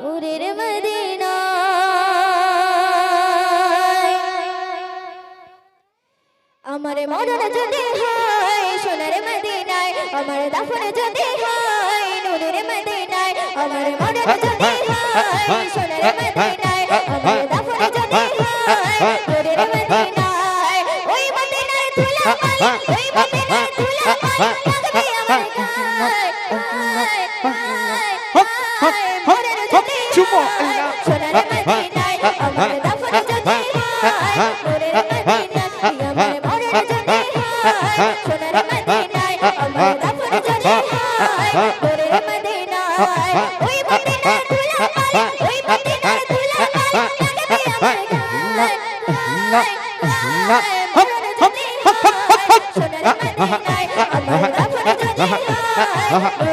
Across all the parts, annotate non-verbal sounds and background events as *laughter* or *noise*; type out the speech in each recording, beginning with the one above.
উরের Medina. আমার মরণ যদি হয় সোনার মদিনায় আমার দাফন যদি হয় নূরের মদিনায় আমার মরণ যদি হয় সোনার মদিনায় আমার দাফন যদি হয় নূরের মদিনায় ওই মদিনায় ধুলা ওই মদিনায় ধুলা লাগবে। হয়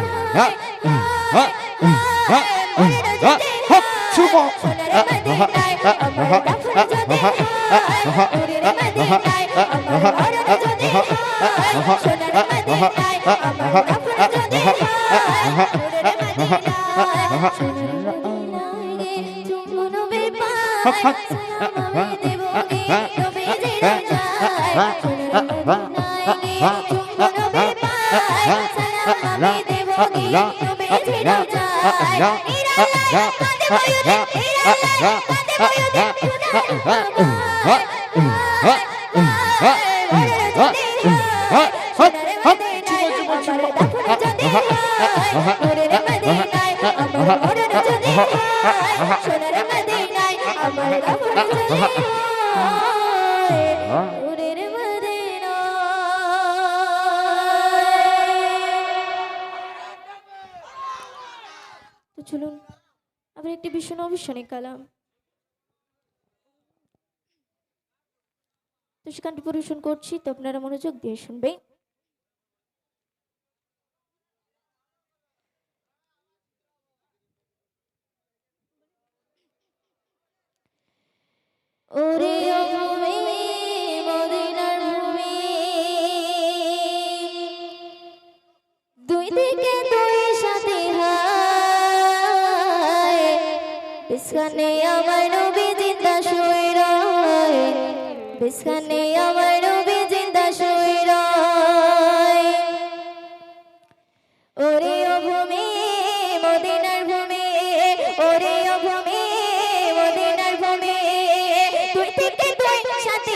পায় সালাম আমি *laughs* তো চলুন একটি ভীষণ কালাম। তো সেখানটি পরিবেশন করছি তো আপনারা মনোযোগ দিয়ে শুনবেন। বিস্কানে আমার নবী জিন্দা শুয়ে রয়। আমার নবী জিন্দা শুয়ে ওরে ও ভূমি, মদিনার ভূমি, ওরে ও ভূমি, মদিনার ভূমি, তুই তুই সাথে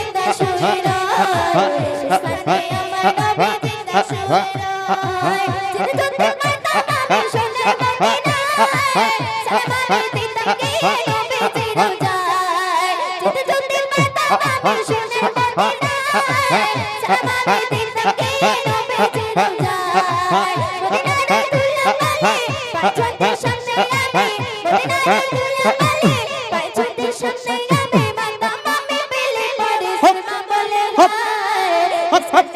Ha ha ha ha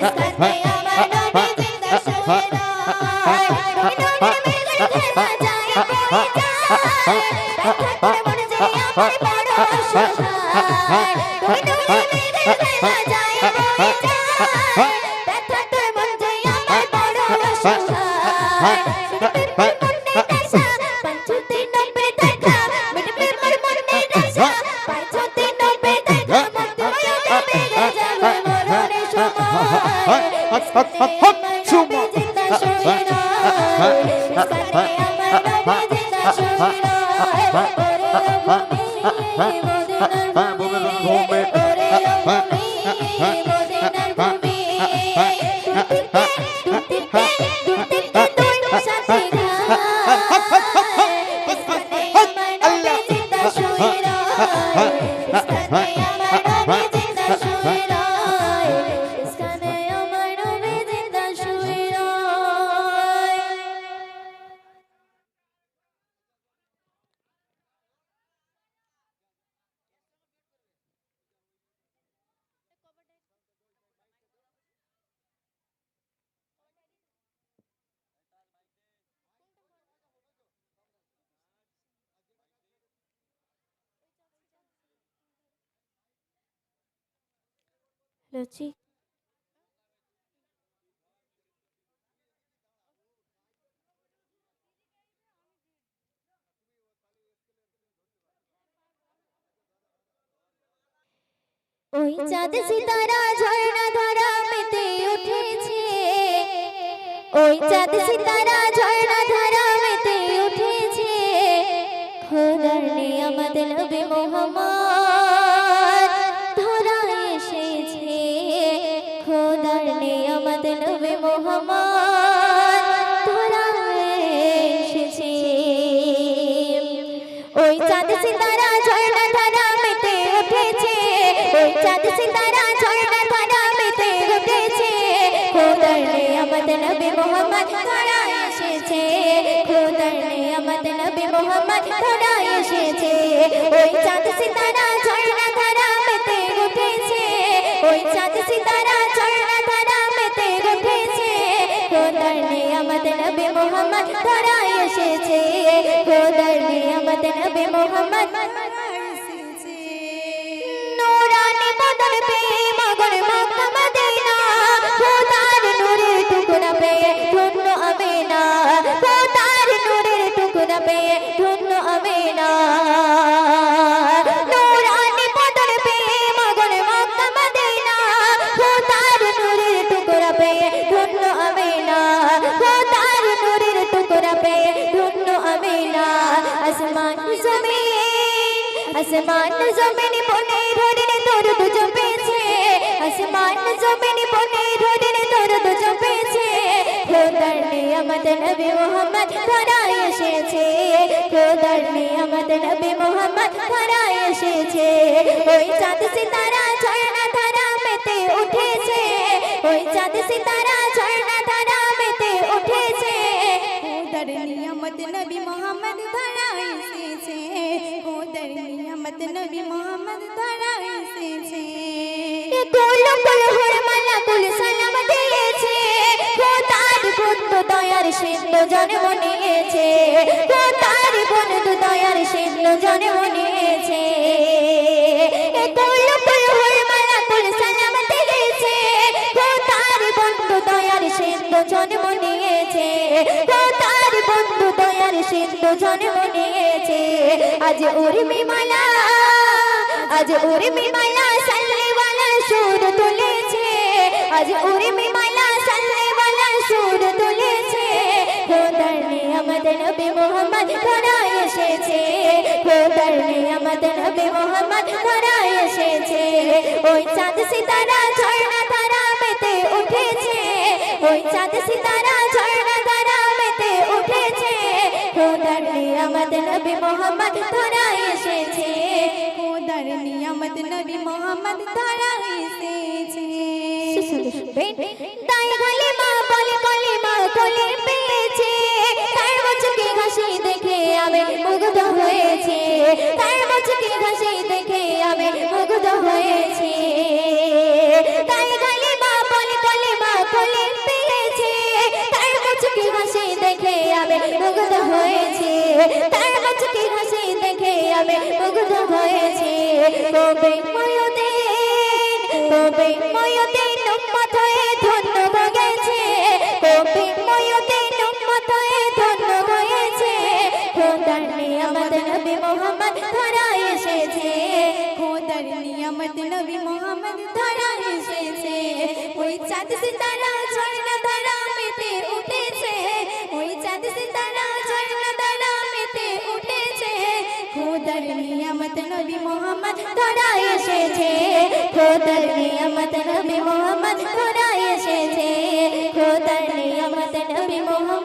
Sunday লুচি ওই চাঁদ সিতারা ঝর্ণা ধারা মেতে উঠেছে। ওই চাঁদ সিতারা নবী মোহাম্মদ ধরা এসেছে। ওই চাঁদ সিতারা ঝর্ণা ধারা মেতে উঠেছে, ওই চাঁদ সিতারা ঝর্ণা ধারা মেতে উঠেছে। খোদার নিয়ামত নবী মোহাম্মদ ধরা এসেছে। খোদার নিয়ামত নবী মোহাম্মদ ধরা এসেছে। ওই চাঁদ সিতারা মোহাম্মদ তারা এসেছে। খোদার নিয়ামত নবী মোহাম্মদ। নূরানি বদন পে মগর মক্কা মদিনা খোদার নূরের টুকরা পে ধন্য আমিনা। খোদার নূরের টুকরা পে জমিন বনে ধরে দরুদ জপেছে আসমান জমিন বনে ধরে দরদ জমেছে খোদার নিয়ামত নবী মোহাম্মদ ধরায় এসেছে, খোদার নিয়ামত নবী মোহাম্মদ ধরায় এসেছে। সিতারা ঝর্ণা ধারা মেতে উঠেছে, ওই চাঁদ সিতারা ঝর্ণা ধারা ওদের নিয়ামত নবী মোহাম্মদ ধরা এসেছে। নিয়ামত নবী মোহাম্মদ ধরা এসেছে। কুল কুল হুরমালা কুল সালাম দিয়েছে। খোদার বন্ধু দয়ার সিন্ধু জন্ম নিয়েছে। খোদার বন্ধু দয়ার সিন্ধু জন্ম নিয়েছে। কুল কুল হুরমালা কুল সালাম দিয়েছে। খোদার বন্ধু দয়ার সিন্ধু জন্ম নিয়েছে। খোদার সিন্ধু জন্ম নিয়েছে। আজ উর্মি মালা, আজ উর্মি মালা সাল্লেওয়ালা সুর তুলেছে। আজ উর্মি মালা সাল্লেওয়ালা সুর তুলেছে। খোদার নিয়ামত নবী মোহাম্মদ ধরা এসেছে। খোদার নিয়ামত নবী মোহাম্মদ ধরা এসেছে। ওই চাঁদ সিতারা ঝর্ণা ধারা মেতে উঠেছে। ওই চাঁদ সিতারা ঝর্ণা ধারা নবী মোহাম্মদ ধরা এসেছে। ওদের নিয়ামত নবী মোহাম্মদ ধরা এসেছে। তাই গলে মা বলে কলে মা কোলে পেয়েছে। তার মুচকি হাসি দেখে আমি মুগ্ধ হয়েছে। তার মুচকি হাসি দেখে আমি মুগ্ধ হয়েছে। তার মুচকি হাসি দেখে আমি মুগ্ধ হয়েছি? কবে ময়দিন কবে ময়দিন নিয়ামত নবী মোহাম্মদ ধরা এসেছে। খোদার নিয়ামত নবী মোহাম্মদ ধরা এসেছে। খোদার নিয়ামত নবী মোহাম্মদ